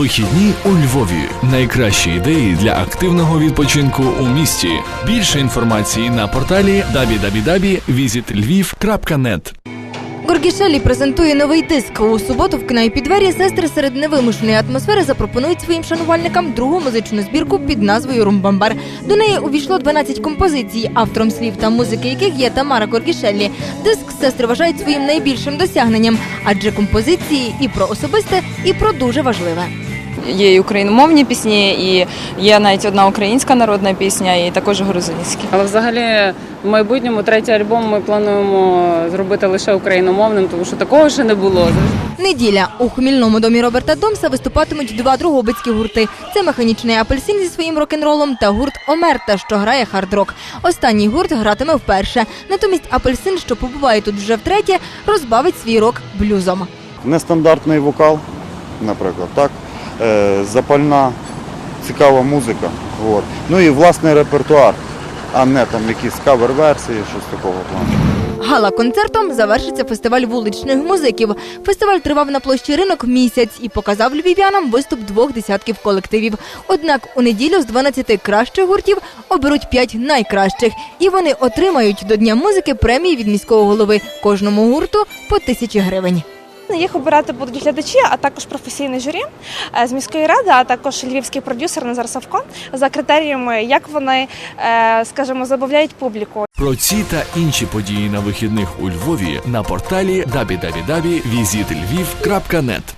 Вихідні у Львові. Найкращі ідеї для активного відпочинку у місті. Більше інформації на порталі www.visitlviv.net Горгішелі презентує новий диск. У суботу в кнайпі двері сестри серед невимушеної атмосфери запропонують своїм шанувальникам другу музичну збірку під назвою Румбамбар. До неї увійшло 12 композицій, автором слів та музики яких є Тамара Горгішелі. Диск сестри вважають своїм найбільшим досягненням, адже композиції і про особисте, і про дуже важливе. Є і україномовні пісні, і є навіть одна українська народна пісня, і також грузинські. Але взагалі в майбутньому третій альбом ми плануємо зробити лише україномовним, тому що такого ще не було. Неділя у хмільному домі Роберта Домса виступатимуть два другобицькі гурти. Це механічний апельсин зі своїм рок-н-ролом та гурт Омерта, що грає хард-рок. Останній гурт гратиме вперше. Натомість апельсин, що побуває тут вже втретє, розбавить свій рок блюзом. нестандартний вокал, наприклад, так, запальна, цікава музика. От. Ну і власний репертуар, а не там якісь кавер-версії, щось такого плану. Гала-концертом завершиться фестиваль вуличних музиків. Фестиваль тривав на площі ринок місяць і показав львів'янам виступ двох десятків колективів. Однак у неділю з 12 кращих гуртів оберуть 5 найкращих, і вони отримають до Дня музики премії від міського голови. Кожному гурту по тисячі гривень. Їх обирати будуть глядачі, а також професійне журі е, з міської ради, а також львівський продюсер Назар Савко за критеріями, як вони, е, скажімо, забавляють публіку. Про ці та інші події на вихідних у Львові на порталі www.visitlviv.net